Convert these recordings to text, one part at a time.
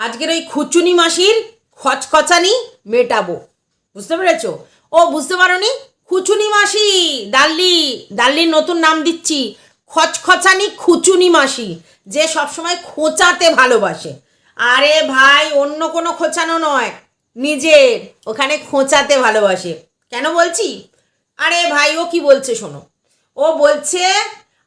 আজকের ওই খুচুনি মাসির খচখচানি মেটাবো। বুঝতে পেরেছ? ও, বুঝতে পারো নি খুচুনি মাসি, ডাল্লি, ডাল্লির নতুন নাম দিচ্ছি। খচখচানি খুচুনি মাসি, যে সবসময় খোঁচাতে ভালোবাসে। আরে ভাই, অন্য কোনো খোঁচানো নয়, নিজের, ওখানে খোঁচাতে ভালোবাসে। কেন বলছি? আরে ভাই, ও কি বলছে শোনো? ও বলছে,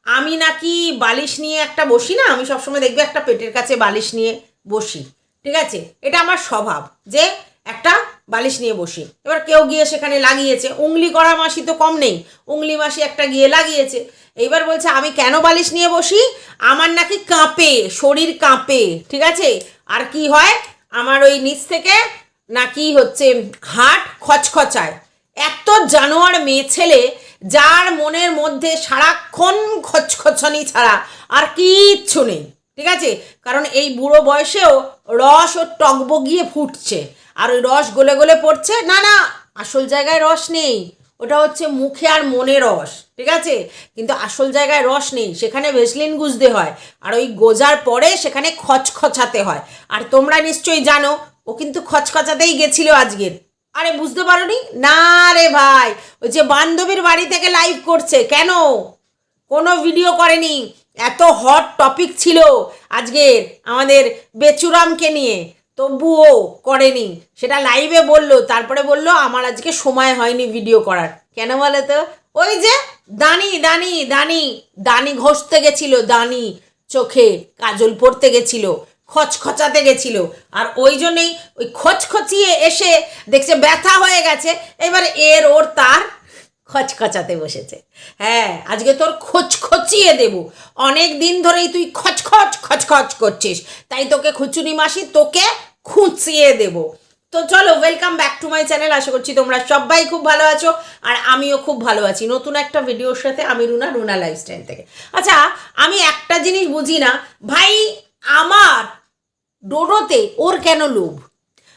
আমি নাকি বালিশ নিয়ে একটা বসি না? আমি সবসময় দেখবে একটা পেটের কাছে বালিশ নিয়ে বসি। ঠিক আছে? এটা আমার স্বভাব যে একটা বালিশ নিয়ে বসি। এবার কেউ গিয়ে সেখানে লাগিয়েছে। উংলি করা মাসি তো কম নেই। উংলি মাসি একটা গিয়ে লাগিয়েছে। এইবার বলছে, আমি কেন বালিশ নিয়ে বসি? আমার নাকি কাঁপে, শরীর কাঁপে। ঠিক আছে? আর কি হয়? আমার ওই নিচ থেকে নাকি হচ্ছে হাট খচখচায়। এত জানোয়ার মেয়ে ছেলে, যার মনের মধ্যে সারাক্ষণ খচখচানি ছাড়া আর কিচ্ছু নেই। ঠিক আছে? কারণ এই বুড়ো বয়সেও রস ও টকবগিয়ে ফুটছে। আর ওই রস গলে গলে পড়ছে? না না, আসল জায়গায় রস নেই। ওটা হচ্ছে মুখে আর মনে রস, ঠিক আছে? কিন্তু আসল জায়গায় রস নেই, সেখানে ভেসলিন গুজতে হয়। আর ওই গোজার পরে সেখানে খচখচাতে হয়। আর তোমরা নিশ্চয়ই জানো, ও কিন্তু খচখচাতেই গেছিল আজকের। আরে, বুঝতে পারোনি? না রে ভাই, ওই যে বান্ধবীর বাড়ি থেকে লাইভ করছে। কেন? কোনো ভিডিও করেনি। এত হট টপিক ছিল আজকের আমাদের বেচুরামকে নিয়ে। তবুও করেনি। সেটা লাইভে বলল, তারপরে বলল, আমার আজকে সময় হয়নি ভিডিও করার। কেন বলে তো? ওই যে দানি দানি দানি দানি ঘষতে গেছিল, দানি চোখে কাজল পড়তে গেছিল, খচখচাতে গেছিল। আর ওই জন্যেই ওই খচখচিয়ে এসে দেখছে ব্যথা হয়ে গেছে। এবার এর ওর তার খচখচাতে বসেছে। হ্যাঁ আজকে তোর খচখচিয়ে দেবো। অনেক দিন ধরেই তুই খচখচ খচখচ করছিস। তাই তোকে খুচুনি মাসি তোকে খুঁচিয়ে দেবো। তো চলো welcome back to my channel আশা করছি তোমরা সবাই খুব ভালো আছো, আর আমিও খুব ভালো আছি। নতুন একটা ভিডিওর সাথে আমি রুনা রুনা লাইফস্টাইল থেকে। আচ্ছা আমি একটা জিনিস বুঝি না। ভাই, আমার ডোডোতে ওর কেন লোভ?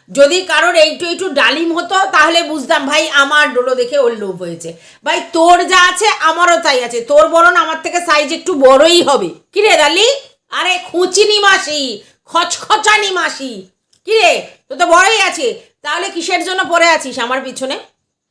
যদি কারোর এইটু একটু ডালিম হতো, তাহলে বুঝতাম, ভাই, আমার ডোলো দেখে ওর লোভ হয়েছে। ভাই, তোর যা আছে, আমারও তাই আছে। তোর বরণ আমার থেকে সাইজ একটু বড়ই হবে। কি রে দালি আরে খুঁচিনি মাসি, খচখচানি মাসি। কি রে? তো তো বড়ই আছে। তাহলে কিসের জন্য পড়ে আছিস আমার পিছনে?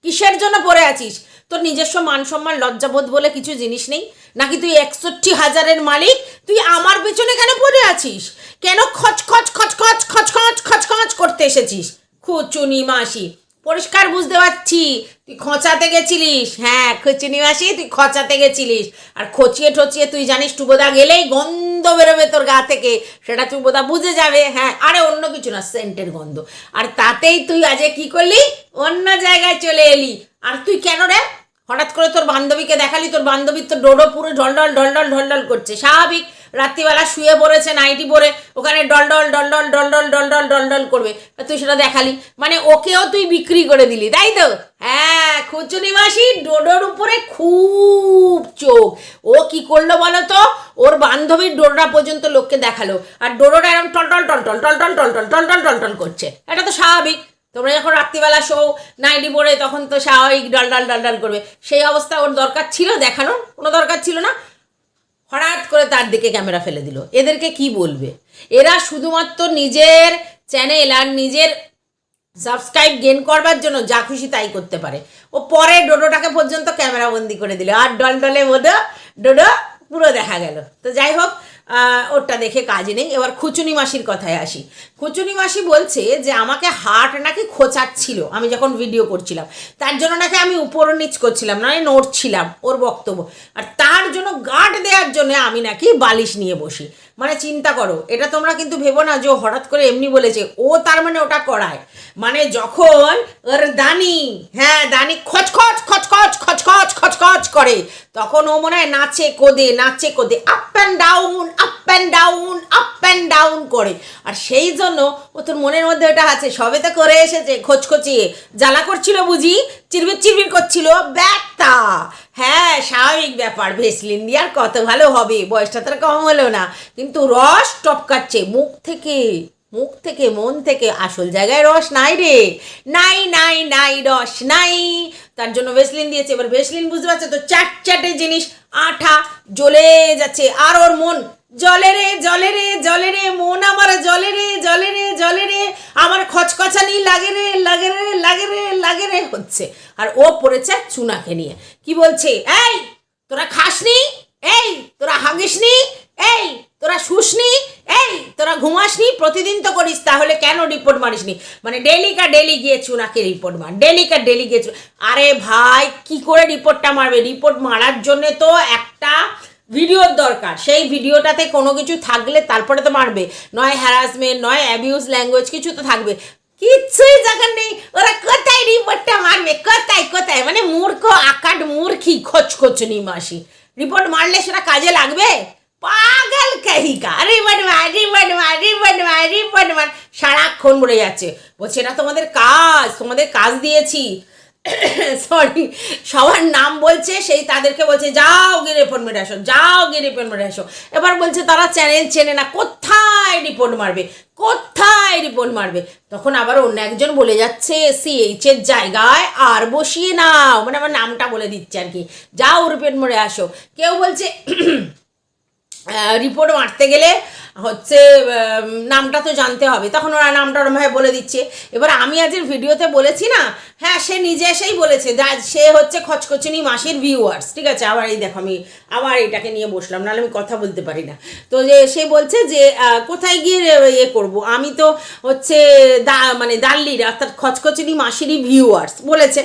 কিসের জন্য পড়ে আছিস? তোর নিজস্ব মান সম্মান, লজ্জাবোধ বলে কিছু জিনিস নেই। নাকি তুই একষট্টি হাজারের মালিক? তুই আমার পেছনে কেন পড়ে আছিস? কেন খচ খচ খচ খচ খচ খচ খচ খচ করতে এসেছিস? খুচুনি মাসি, পরিষ্কার বুঝতে পারছি, তুই খোঁচাতে গেছিলিস। হ্যাঁ খুচুনি মাসি, তুই খোঁচাতে গেছিলিস। আর খচিয়ে ঠচিয়ে তুই জানিস টুবোদা গেলেই গন্ধ বেরোবে তোর গা থেকে। সেটা টুবোদা বুঝে যাবে হ্যাঁ। আরে অন্য কিছু না, সেন্টের গন্ধ। আর তাতেই তুই আজকে কি করলি? অন্য জায়গায় চলে এলি। আর তুই কেন রে? হঠাৎ করে তোর বান্ধবীকে দেখালি, তোর বান্ধবীর তো ডোডো পুরো ঢলঢল ঢলঢল ঢলঢল করছে। স্বাভাবিক, রাত্রিবেলা শুয়ে পড়েছে নাইটি পরে ওখানে ডলডল ডলডল ডলডল ডলডল ডলডল করবে। তুই সেটা দেখালি। মানে ওকেও তুই বিক্রি করে দিলি, তাই তো? হ্যাঁ খুচুনি মাসি, ডোডোর উপরে খুব চোখ। ও কি করল বলো তো? ওর বান্ধবীর ডোডা পর্যন্ত লোককে দেখাল। আর ডোডোটা এরকম টলটল টলটল টলটল টলটল টলটল টলটল করছে। এটা তো স্বাভাবিক। তোমরা যখন রাত্রিবেলা শো নাইটি পরে তখন তো স্বাভাবিক ডল ডল ডল ডল করবে। সেই অবস্থা ওর দরকার ছিল দেখানোর, কোনো দরকার ছিল না। হঠাৎ করে তার দিকে ক্যামেরা ফেলে দিল। এদেরকে কি বলবে? এরা শুধুমাত্র নিজের চ্যানেল আর নিজের সাবস্ক্রাইব গেন করবার জন্য যা খুশি তাই করতে পারে। ও পরে ডোডোটাকে পর্যন্ত ক্যামেরা বন্দি করে দিল। আর ডল ডলে বোধ ডোডো পুরো দেখা গেল। তো যাই হোক ওরটা দেখে কাজ নেই। এবার খুচুনি মাসির কথায় আসি। খুচুনি মাসি বলছে যে আমাকে হার্ট নাকি খোঁচাচ্ছিল, আমি যখন ভিডিও করছিলাম। তার জন্য নাকি আমি উপর নিচ করছিলাম নয় নড়ছিলাম ওর বক্তব্য। আর তার জন্য গার্ড দেওয়ার জন্য আমি নাকি বালিশ নিয়ে বসি। মানে চিন্তা করো, এটা তোমরা কিন্তু ভেবো না যে হঠাৎ করে এমনি বলেছে, ও তার মানে ওটা করায়। মানে যখন ওর দানি হ্যাঁ দানি খচখচ খচখচ খচখচ খচখচ করে, তখন ও মনে হয় নাচে কোদে নাচে কোদে up and down up and down up and down করে। আর সেই জন্য ও তোর মনের মধ্যে ওটা আছে। সবে তো করে এসেছে খোঁচখচিয়ে জ্বালা করছিল বুঝি, চিরবির চিরবির করছিল, ব্যথা। হ্যাঁ স্বাভাবিক ব্যাপার ভেসলিন দিয়ে আর কত ভালো হবে, বয়সটা তার কম হলো না। কিন্তু রস টপকাচ্ছে, মুখ থেকে মুখ থেকে, মন থেকে, আসল জায়গায় রস নাই রে। নাই নাই নাই, রস নাই। তার জন্য ভেসলিন দিয়েছে। এবার ভেসলিন বুঝতে পারছে তো চাট চাটে জিনিস, আঠা জ্বলে যাচ্ছে। আর ওর মন জলে রে জলে রে জলে রে মন আমার জলে রে জলে রে আমার খচখচানি লাগে রে লাগে রে লাগে রে লাগে রে হচ্ছে। আর ও পড়েছে চুনাকে নিয়ে। কি বলছে? এই, তোরা খাসনি? এই, তোরা হাগিসনি? এই, তোরা শুসনি? এই, তোরা ঘুমাসনি? প্রতিদিন তো করিস, তাহলে কেন রিপোর্ট মারিসনি? মানে ডেলি কা ডেলি গিয়ে চুনাকে রিপোর্ট মার। ডেলি কা ডেলি গিয়ে আরে ভাই, কি করে রিপোর্টটা মারবে? রিপোর্ট মারার জন্যে তো একটা ভিডিওর দরকার। সেই ভিডিওটাতে কোনো কিছু থাকলে তারপরে তো মারবে। নয় হ্যারাসমেন্ট নয় অ্যাবিউজ ল্যাঙ্গুয়েজ কিছু তো থাকবে। কিচ্ছুই যখন নেই। ওরা কোথায় রিপোর্টটা মারবে? কোথায় কোথায়? মানে মূর্খ, আকাট, মূর্খি খোঁজ খোঁচনি মাসি। রিপোর্ট মারলে সেটা কাজে লাগবে? পাগল কাহিকা। রিপোর্ট মার রিপোর্ট মার রিপোর্ট মার রিপোর্ট মার। সারাক্ষণ বলে যাচ্ছে। বলছে, এটা তোমাদের কাজ তোমাদের কাজ দিয়েছি। সরি সবার নাম বলছে, সেই তাদেরকে বলছে, যাও গিয়ে রিপোর্ট মেরে আসো, যাও গিয়ে রিপোর্ট মেরে আসো। এবার বলছে, তারা চ্যানেল চেনে না, কোথায় রিপোর্ট মারবে? কোথায় রিপোর্ট মারবে? তখন আবার অন্য একজন বলে যাচ্ছে সিএইচ এর জায়গায় আর বসিয়ে নাও। মানে আমার নামটা বলে দিচ্ছে আর কি। যাও রিপোর্ট মেরে আসো। কেউ বলছে রিপোর্ট মারতে গেলে হচ্ছে নামটা তো জানতে হবে। তখন ওরা নামটা ওরমভাবে বলে দিচ্ছে। এবার আমি আজের ভিডিওতে বলেছি না? হ্যাঁ সে নিজে এসেই বলেছে সে হচ্ছে খচখচনি মাসির ভিউয়ার্স ঠিক আছে, আবার এই দেখো আমি আবার এটাকে নিয়ে বসলাম, নাহলে আমি কথা বলতে পারি না। তো যে সে বলছে যে কোথায় গিয়ে ইয়ে করব? আমি তো হচ্ছে দা মানে দাল্লির, অর্থাৎ খচখচনি মাসিরই ভিউয়ার্স বলেছে।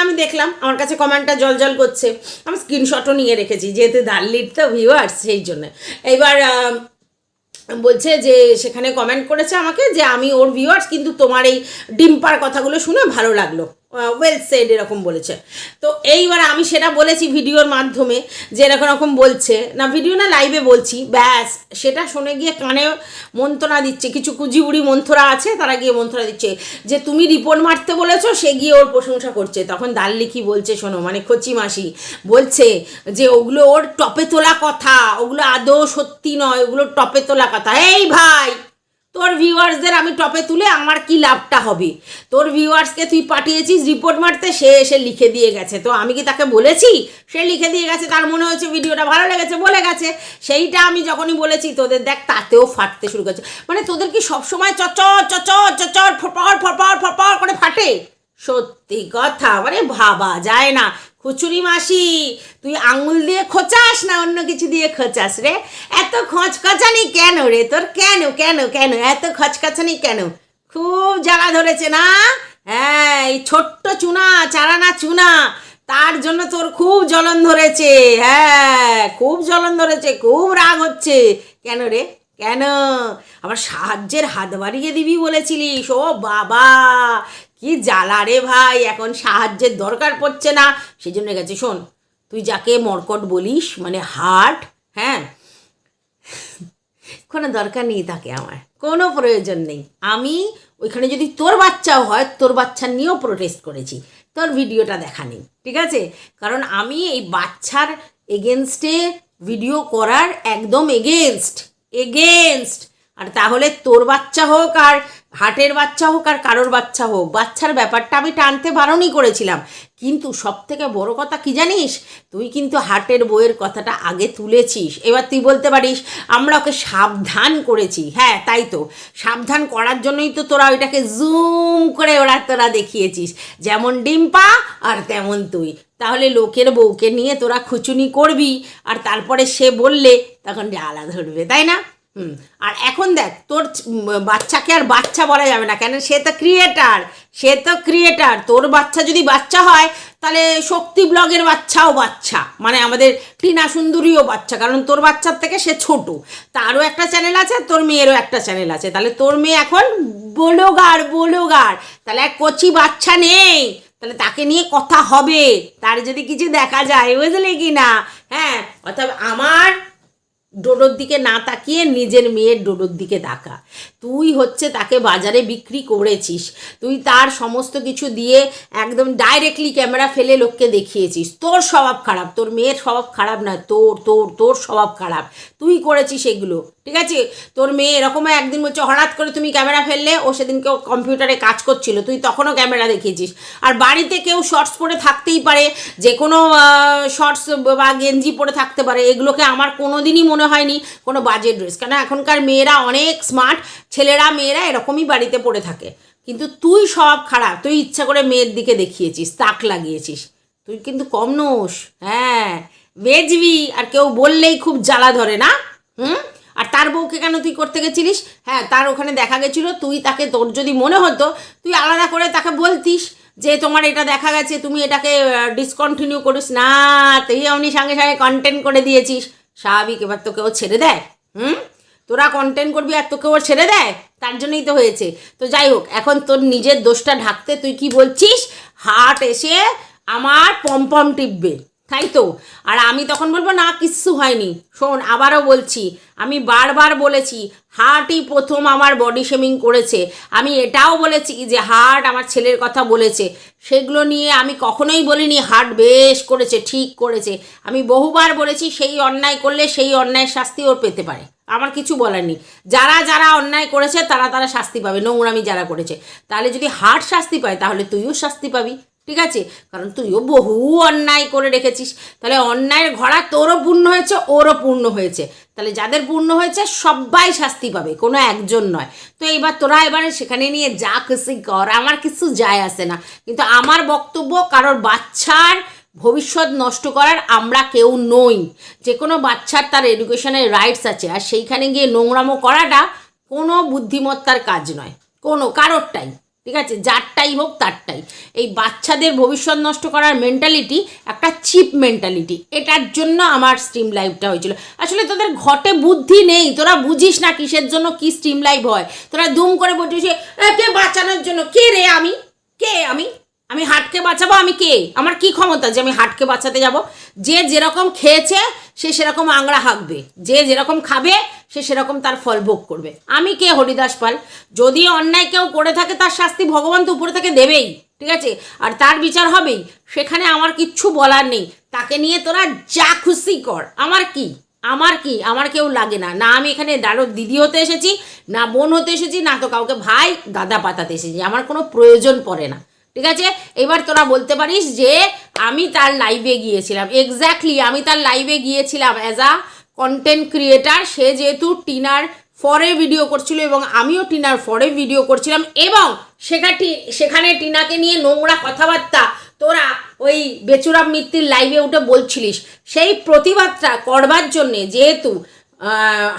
আমি দেখলাম, আমার কাছে কমেন্টটা জল জল করছে। আমি স্ক্রিনশটও নিয়ে রেখেছি, যেহেতু দাল্লির তো ভিউয়ার্স সেই জন্য। এইবার বলছে যে, সেখানে কমেন্ট করেছে আমাকে যে, আমি ওর ভিউয়ার্স কিন্তু তোমার এই ডিম্পার কথাগুলো শুনে ভালো লাগল। ওয়েল সেড এরকম বলেছে। তো এইবার আমি সেটা বলেছি ভিডিওর মাধ্যমে যে এরকম রকম বলছে। না ভিডিও না লাইভে বলছি। ব্যাস, সেটা শুনে গিয়ে কানে মন্ত্রণা দিচ্ছে। কিছু কুজিবুড়ি মন্ত্রা আছে, তারা গিয়ে মন্ত্রণা দিচ্ছে যে, তুমি রিপোর্ট মারতে বলেছ, সে গিয়ে ওর প্রশংসা করছে। তখন দাল্লি কি বলছে, শোনো মানে কচি মাসি বলছে যে, ওগুলো ওর টপে তোলা কথা, ওগুলো আদৌ সত্যি নয়, ওগুলো টপে তোলা কথা। এই ভাই তোর ভিউয়ার্সদের আমি টপে তুলে আমার কি লাভটা হবে? তোর ভিউয়ার্সকে তুই পাঠিয়েছিস রিপোর্ট মারতে, সে এসে লিখে দিয়ে গেছে। তো আমি কি তাকে বলেছি? সে লিখে দিয়ে গেছে, তার মনে হচ্ছে ভিডিওটা ভালো লেগেছে, বলে গেছে। সেইটা আমি যখনই বলেছি, তোদের দেখ তাতেও ফাটতে শুরু করেছে। মানে তোদের কি সবসময় চচর চচর চচর ফপর ফপর ফপর করে ফাটে? সত্যি কথা মানে ভাবা যায় না। খুচুরি মাসি, তুই আঙুল দিয়ে খোঁচাস না অন্য কিছু দিয়ে খোঁচাস রে? এত খচখচানি কেন রে তোর? কেন কেন কেন? এত খচখচানি কেন? খুব জ্বালা ধরেছে না? হ্যাঁ এই ছোট্ট চুনা, চারানা চুনা, তার জন্য তোর খুব জ্বলন ধরেছে। হ্যাঁ খুব জ্বলন ধরেছে, খুব রাগ হচ্ছে। কেন রে? কেন? আবার সাহায্যের হাত বাড়িয়ে দিবি বলেছিলিস ও বাবা কি জ্বালা রে ভাই, এখন সাহায্যের দরকার পড়ছে না। সেই জন্য গেছে, শোন, তুই যাকে মর্কট বলিস মানে হার্ট হ্যাঁ কোনো দরকার নেই তাকে আমার, কোনো প্রয়োজন নেই। আমি ওইখানে যদি তোর বাচ্চাও হয়, তোর বাচ্চা নিয়েও প্রোটেস্ট করেছি, তোর ভিডিওটা দেখা নেই, ঠিক আছে? কারণ আমি এই বাচ্চার এগেনস্টে ভিডিও করার একদম এগেনস্ট এগেনস্ট আর তাহলে তোর বাচ্চা হোক আর হাটের বাচ্চা হোক আর কারোর বাচ্চা হোক, বাচ্চার ব্যাপারটা আমি টানতে বারণই করেছিলাম। কিন্তু সব থেকে বড় কথা কি জানিস? তুই কিন্তু হাটের বইয়ের কথাটা আগে তুলেছিস। এবার তুই বলতে পারিস, আমরা ওকে সাবধান করেছি। হ্যাঁ তাই তো। সাবধান করার জন্যই তো তোরা ওইটাকে জুম করে ওরা তোরা দেখিয়েছিস। যেমন ডিম্পা আর তেমন তুই। তাহলে লোকের বউকে নিয়ে তোরা খুচুনি করবি। আর তারপরে সে বললে, তখন জ্বালা ধরবে, তাই না? হুম। আর এখন দেখ, তোর বাচ্চাকে আর বাচ্চা বলা যাবে না। কেন? সে তো ক্রিয়েটার সে তো ক্রিয়েটার তোর বাচ্চা যদি বাচ্চা হয়, তাহলে শক্তি ব্লগের বাচ্চাও বাচ্চা। মানে আমাদের টিনা সুন্দরীও বাচ্চা, কারণ তোর বাচ্চার থেকে সে ছোট। তারও একটা চ্যানেল আছে তোর মেয়েরও একটা চ্যানেল আছে। তাহলে তোর মেয়ে এখন বলোগার বলোগার। তাহলে এক কচি বাচ্চা নেই। তাহলে তাকে নিয়ে কথা হবে। তার যদি কিছু দেখা যায়, বুঝলে কি না? হ্যাঁ অর্থাৎ আমার ডোডোর দিকে না তাকিয়ে নিজের মেয়ের ডোডোর দিকে তাকা। তুই হচ্ছে তাকে বাজারে বিক্রি করেছিস। তুই তার সমস্ত কিছু দিয়ে একদম ডাইরেক্টলি ক্যামেরা ফেলে লোককে দেখিয়েছিস। তোর স্বভাব খারাপ, তোর মেয়ের স্বভাব খারাপ নয়, তোর তোর তোর স্বভাব খারাপ। তুই করেছিস এগুলো। ঠিক আছে? তোর মেয়ে এরকম একদিন বলছে, হঠাৎ করে তুমি ক্যামেরা ফেললে, ও সেদিনকে ও কম্পিউটারে কাজ করছিল, তুই তখনও ক্যামেরা দেখিয়েছিস। আর বাড়িতে কেউ শর্টস পরে থাকতেই পারে, যে কোনো শর্টস বা গেঞ্জি পরে থাকতে পারে, এগুলোকে আমার কোনো দিনই মনে হয়নি, কোনো বাজে ড্রেস কেন এখনকার মেয়েরা অনেক স্মার্ট ছেলেরা, মেয়েরা এরকমই বাড়িতে পড়ে থাকে। কিন্তু তুই সব খারাপ, তুই ইচ্ছা করে মেয়ের দিকে দেখিয়েছিস, তাক লাগিয়েছিস। তুই কিন্তু কম নোস হ্যাঁ বেচবি আর কেউ বললেই খুব জ্বালা ধরে না? হুম? আর তার বউকে কেন তুই করতে গেছিলিস? হ্যাঁ তার ওখানে দেখা গেছিল, তুই তাকে তোর যদি মনে হতো, তুই আলাদা করে তাকে বলতিস যে তোমার এটা দেখা গেছে, তুমি এটাকে ডিসকন্টিনিউ করিস। না, তুই এমনি সঙ্গে সঙ্গে কন্টেন্ট করে দিয়েছিস। স্বাভাবিক, এবার তোকে ও ছেড়ে দেয়। হুম? তোরা কন্টেন্ট করবি আর তোকে ওর ছেড়ে দেয়? তার জন্যই তো হয়েছে। তো যাই হোক, এখন তোর নিজের দোষটা ঢাকতে তুই কি বলছিস? হাট এসে আমার পম্পম টিপবে। তাই তো? আর আমি তখন বলব, না, কিচ্ছু হয়নি। শোন, আবারও বলছি, আমি বারবার বলেছি, হার্টই প্রথম আমার বডি শেমিং করেছে। আমি এটাও বলেছি যে হার্ট আমার ছেলের কথা বলেছে। সেগুলো নিয়ে আমি কখনোই বলিনি, হার্ট বেশ করেছে, ঠিক করেছে। আমি বহুবার বলেছি, সেই অন্যায় করলে সেই অন্যায়ের শাস্তি ওর পেতে পারে। আমার কিছু বলার নেই। যারা যারা অন্যায় করেছে, তারা তারা শাস্তি পাবে, নোংরামি যারা করেছে। তাহলে যদি হার্ট শাস্তি পায়, তাহলে তুইও শাস্তি পাবি। ঠিক আছে? কারণ তুইও বহু অন্যায় করে রেখেছিস। তাহলে অন্যায়ের ঘোড়া তোরও পূর্ণ হয়েছে, ওরও পূর্ণ হয়েছে। তাহলে যাদের পূর্ণ হয়েছে, সবাই শাস্তি পাবে, কোনো একজন নয়। তো এইবার তোরা এবারে সেখানে নিয়ে যা খুশি কর, আমার কিছু যায় আসে না। কিন্তু আমার বক্তব্য, কারোর বাচ্চার ভবিষ্যৎ নষ্ট করার আমরা কেউ নই। যে কোনো বাচ্চার তার এডুকেশনের রাইটস আছে, আর সেইখানে গিয়ে নোংরামো করাটা কোনো বুদ্ধিমত্তার কাজ নয়। কোনো, কারোরটাই। ঠিক আছে? যারটাই হোক তারটাই। এই বাচ্চাদের ভবিষ্যৎ নষ্ট করার মেন্টালিটি একটা চিপ মেন্টালিটি এটার জন্য আমার স্ট্রিম লাইভটা হয়েছিল। আসলে তোদের ঘটে বুদ্ধি নেই। তোরা বুঝিস না কিসের জন্য কি স্ট্রিম লাইভ হয়। তোরা দুম করে বলছিস কে বাঁচানোর জন্য? কে রে আমি? কে আমি? আমি হাটকে বাঁচাবো, আমি কে? আমার কি ক্ষমতা যে আমি হাটকে বাঁচাতে যাব? যে যেরকম খেয়েছে, সে সেরকম আংড়া হাঁকবে। যে যেরকম খাবে, সে সেরকম তার ফল ভোগ করবে। আমি কে? হরিদাস পাল। যদি অন্যায় কেউ করে থাকে, তার শাস্তি ভগবান তো উপরে থেকে দেবেই, ঠিক আছে? আর তার বিচার হবেই। সেখানে আমার কিচ্ছু বলার নেই। তাকে নিয়ে তোরা যা খুশি কর। আমার কি? আমার কি? আমার কেউ লাগে না। না আমি এখানে দাঁড়ো দিদি হতে এসেছি, না বোন হতে এসেছি, না তো কাউকে ভাই, দাদা পাতাতে এসেছি। আমার কোনো প্রয়োজন পড়ে না। ঠিক আছে? এবার তোরা বলতে পারিস যে আমি তার লাইভে গিয়েছিলাম। এক্স্যাক্টলি আমি তার লাইভে গিয়েছিলাম অ্যাজ আ কন্টেন্ট ক্রিয়েটার সে যেহেতু টিনার ফরে ভিডিও করছিল এবং আমিও টিনার ফরে ভিডিও করছিলাম এবং সেখানে সেখানে টিনাকে নিয়ে নোংরা কথাবার্তা তোরা ওই বেচুরাম মিত্তির লাইভে উঠে বলছিলিস। সেই প্রতিবাদটা করবার জন্যে যেহেতু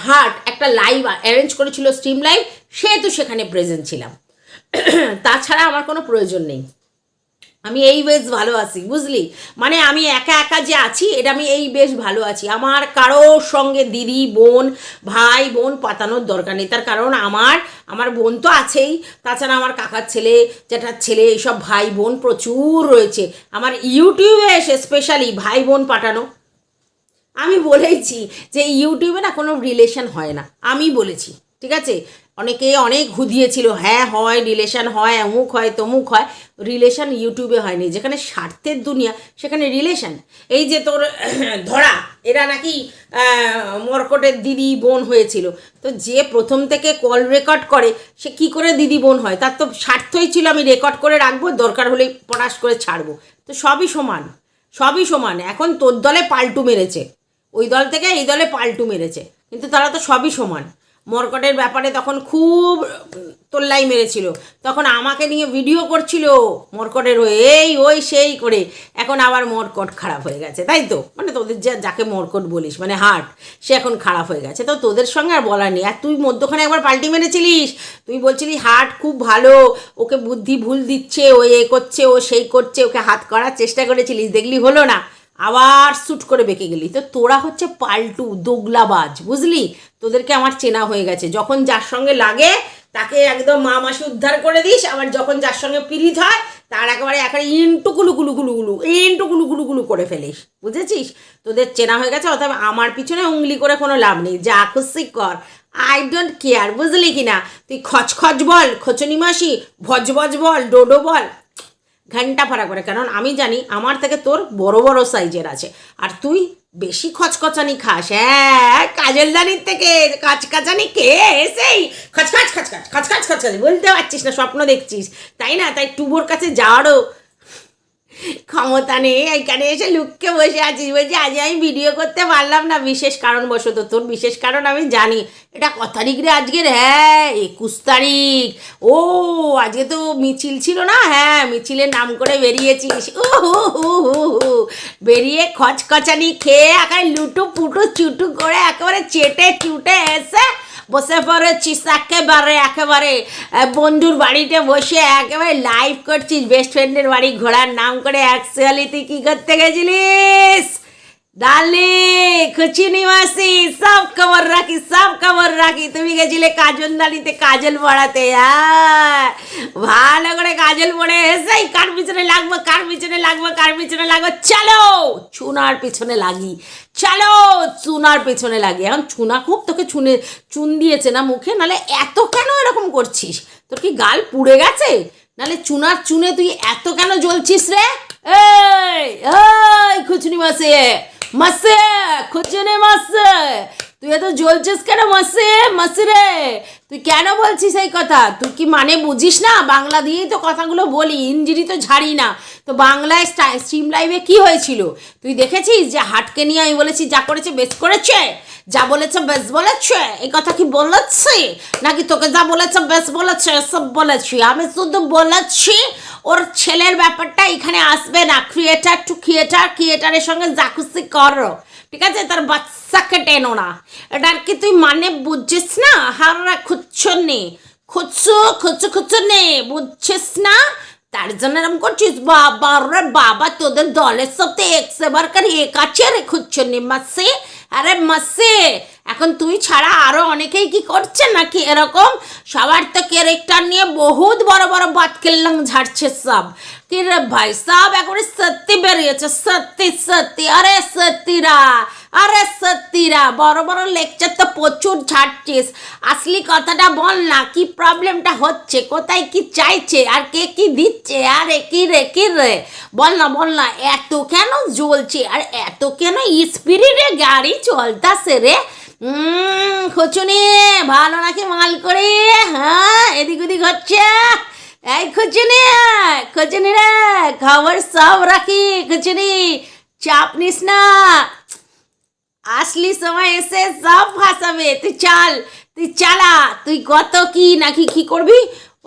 হার্ট একটা লাইভ অ্যারেঞ্জ করেছিল স্ট্রিম লাইভ সেহেতু সেখানে প্রেজেন্ট ছিলাম। তাছাড়া আমার কোনো প্রয়োজন নেই। আমি এই বেশ ভালো আছি, বুঝলি? মানে আমি একা একা যে আছি, এটা আমি এই বেশ ভালো আছি। আমার কারোর সঙ্গে দিদি, বোন, ভাই, বোন পাতানোর দরকার নেই। তার কারণ আমার আমার বোন তো আছেই। তাছাড়া আমার কাকার ছেলে, জ্যাঠার ছেলে, এইসব ভাই, বোন প্রচুর রয়েছে। আমার ইউটিউবে এসে স্পেশালি ভাই, বোন পাঠানো। আমি বলেছি যে ইউটিউবে না কোনো রিলেশন হয় না। আমি বলেছি, ঠিক আছে? অনেকে অনেক হুদিয়েছিল হ্যাঁ হয় রিলেশন হয়, অমুক হয়, তমুক হয়। রিলেশন ইউটিউবে হয়নি, যেখানে স্বার্থের দুনিয়া, সেখানে রিলেশন এই যে তোর ধরা, এরা নাকি মর্কটের দিদি বোন হয়েছিল। তো যে প্রথম থেকে কল রেকর্ড করে, সে কি করে দিদি বোন হয়? তার তো স্বার্থই ছিল, আমি রেকর্ড করে রাখব, দরকার হলে পটাশ করে ছাড়বো। তো সবই সমান সবই সমান। এখন তোর দলে পাল্টু মেরেছে। ওই দল থেকে এই দলে পাল্টু মেরেছে। কিন্তু তারা তো সবই সমান। মর্কটের ব্যাপারে তখন খুব তোল্লাই মেরেছিল। তখন আমাকে নিয়ে ভিডিও করছিল মর্কটের হয়ে, এই, ওই, সেই করে। এখন আবার মর্কট খারাপ হয়ে গেছে, তাই তো? মানে তোদের যা, যাকে মর্কট বলিস মানে হার্ট সে এখন খারাপ হয়ে গেছে। তো তোদের সঙ্গে আর বলার নেই। আর তুই মধ্যখানে একবার পাল্টি মেরেছিলিস? তুই বলছিলি হার্ট খুব ভালো, ওকে বুদ্ধি ভুল দিচ্ছে, ও এ করছে, ও সেই করছে, ওকে হাত করার চেষ্টা করেছিলিস, দেখলি হলো না? আবার শ্যুট করে বেঁকে গেলি। তো তোরা হচ্ছে পাল্টু, দোগলাবাজ, বুঝলি? তোদেরকে আমার চেনা হয়ে গেছে। যখন যার সঙ্গে লাগে, তাকে একদম মা মাসি উদ্ধার করে দিস। আবার যখন যার সঙ্গে পীড়িত হয়, তার একেবারে একেবারে ইন্টু কুলু কুলু কুলু কুলু, ইন্টু কুলু কুলু কুলু করে ফেলিস। বুঝেছিস? তোদের চেনা হয়ে গেছে, অথবা আমার পিছনে উংলি করে কোনো লাভ নেই। যা খুশি কর। আই ডোন্ট কেয়ার বুঝলি কি না তুই খচখচ বল, খচনি মাসি ভজ ভজ বল, ডোডো বল। ঘণ্টা ফারাক করে। কারণ আমি জানি আমার থেকে তোর বড় বড় সাইজের আছে। আর তুই বেশি খচখচানি খাস হ্যাঁ কাজলদানির থেকে কাচকাচানি কে সেই খচখাচ খচখাচ খচখাচ খচখাচ, বলতে পারছিস না, স্বপ্ন দেখছিস। তাই না? তাই টুবোর কাছে যাওয়ারও ক্ষমতা নেই, এখানে এসে লুককে বসে আছিস বলছি, আজ আমি ভিডিও করতে পারলাম না। বিশেষ কারণবশত, তোর বিশেষ কারণ আমি জানি। এটা ক তারিখ রে আজকের? হ্যাঁ একুশ তারিখ। ও, আজকে তো মিছিল ছিল না? হ্যাঁ মিছিলের নাম করে বেরিয়েছিস। ও হু হু বেরিয়ে খচখচানি খেয়ে একেবারে লুটু পুটু চুটু করে একেবারে চেটে চুটে এসে বসে পড়েছিস একেবারে একেবারে বন্ধুর বাড়িতে বসে একেবারে লাইভ করছিস বেস্ট ফ্রেন্ডের বাড়ি ঘোরার নাম করে অ্যাকচুয়ালি তুই কী করতে গেছিলিস? ডালে খুচি নিবাসী সব খবর রাখি, সব খবর রাখি। তুমি গেছিলে কাজল দালিতে, কাজল পড়াতে ভালো করে কাজল পড়ে এসেই কার পিছনে লাগবো, কার পিছনে লাগবো, কার পিছনে লাগবো? চলো, চুনার পিছনে লাগি। চলো, চুনার পেছনে লাগি। এখন চুনা খুব তোকে চুনে চুন দিয়েছে না মুখে, নালে এত কেন এরকম করছিস? তোর কি গাল পুড়ে গেছে? নালে চুনার চুনে তুই এত কেন জ্বলছিস রে? এই, খুচনি মাসে। মাসে খুচনে মাসে তুই এত জ্বলছিস কেন মাসে? মাসি রে। তুই কেন বলছিস এই কথা? তুই কি মানে বুঝিস না? বাংলা দিয়েই তো কথাগুলো বলি ইঞ্জিরি তো ঝাড়ি না। তো বাংলায় স্ট্রিম লাইভে কি হয়েছিল? তুই দেখেছিস যে হাটকে নিয়ে আমি বলেছি, যা করেছে বেশ করেছে? যা বলেছে বেশ বলেছে? এই কথা কি বলেছি? নাকি তোকে যা বলেছে বেশ বলেছে? সব বলেছি। আমি শুধু বলেছি, ওর ছেলের ব্যাপারটা এখানে আসবে না। ক্রিয়েটার টু ক্রিয়েটার ক্রিয়েটারের সঙ্গে জাকুসি করো। ঠিক আছে? তার বাচ্চাকে টেনো না এটা আর কি তুই মানে বুঝছিস না? হাররা খুঁজছো নে খুঁজছো খুঁজছো খুঁজছো নে বুঝছিস না? তার জন্য এরকম করছিস? বাবা রে বাবা, তোদের দলের সাথে একশো বার করে এক আছে রে খুঁজছো নে মাসে? আরে মাসে, এখন তুই ছাড়া আরও অনেকেই কি করছে নাকি এরকম? সবার তো ক্যারেক্টার নিয়ে বহুত বড় বড় বাত কেল্লাং ঝাড়ছে সব। কি রে ভাই, সব এখন সত্যি বেরিয়েছে, সত্যি সত্যি। আরে সত্যিরা আরে সত্যিরা, বড় বড় লেকচার তো প্রচুর ছাড়ছিস আসলি কথাটা বল না, কি প্রবলেমটা হচ্ছে, কোথায় কি চাইছে, আর কে কি দিচ্ছে, আরে কি রে কি রে? বল না বল না, এত কেন জ্বলছে, আর এত কেন স্পিরিটে গাড়ি চলতাছে রে খুচুনি, ভালো নাকি মাল করে? হ্যাঁ এদিক ওদিক হচ্ছে। এই খুচুনি খুচুনি রে, খবর সব রাখি, খুচুনি, চাপ নিস না। আসলি সময় এসে সব ভাসাবে তুই চাল, তুই চালা, তুই কত কি নাকি কি করবি?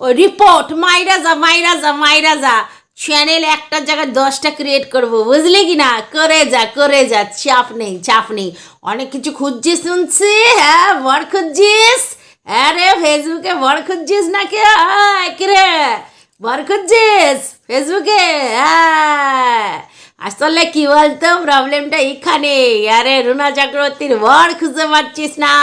ও রিপোর্ট মাইরা যা মাইরা যা মাইরা যা। চ্যানেল একটা জায়গায় দশটা ক্রিয়েট করব, বুঝলি কি না? করে যা করে যা, চাপ নেই চাপ নেই। অনেক কিছু খুঁজছিস, শুনছি? হ্যাঁ বর খুঁজছিস? আরে ফেসবুকে বর খুঁজছিস না কে কিরে? বর খুঁজছিস? ফেসবুকে হ্যাঁ আসলে কি বলতো? প্রবলেমটা এখানে আরে, রুনা চক্রবর্তীর বর খুঁজে পাচ্ছিস না।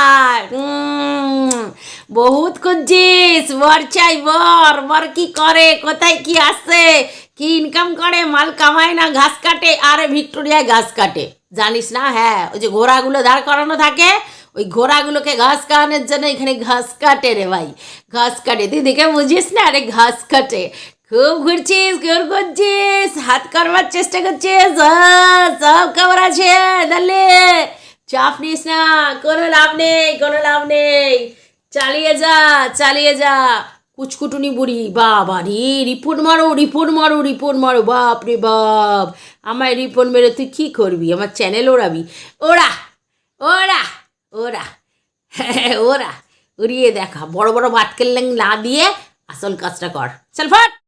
বহুত খুঁজছিস। বর চাই, বর। বর কি করে? কোথায় কি আসে কি ইনকাম করে? মাল কামায় না? ঘাস কাটে? আরে, ভিক্টোরিয়ায় ঘাস কাটে। জানিস না? হ্যাঁ ওই যে ঘোড়াগুলো দাঁড় করানো থাকে, ওই ঘোড়াগুলোকে ঘাস খাওয়ানোর জন্য এখানে ঘাস কাটে রে ভাই। ঘাস কাটে। দেখে বুঝিস না? আরে, ঘাস কাটে। খুব ঘুরছিস ঘুর করছিস, হাত করবার চেষ্টা করছিস সব খবর আছে তাহলে চাপ নিস না, কোনো লাভ নেই, কোনো লাভ নেই। চালিয়ে যা চালিয়ে যা। কুচকুটুনি বুড়ি, বাবা রে, রিপোর্ট মারো রিপোর্ট মারো রিপোর্ট মারো, বাপ রে বাপ। আমায় রিপোর্ট মেরে তুই কী করবি? আমার চ্যানেল ওড়াবি। ওরা ওরা ওরা ওরা উড়িয়ে দেখা, বড় বড় বাটকেল না দিয়ে আসল কাজটা কর। চল ফট।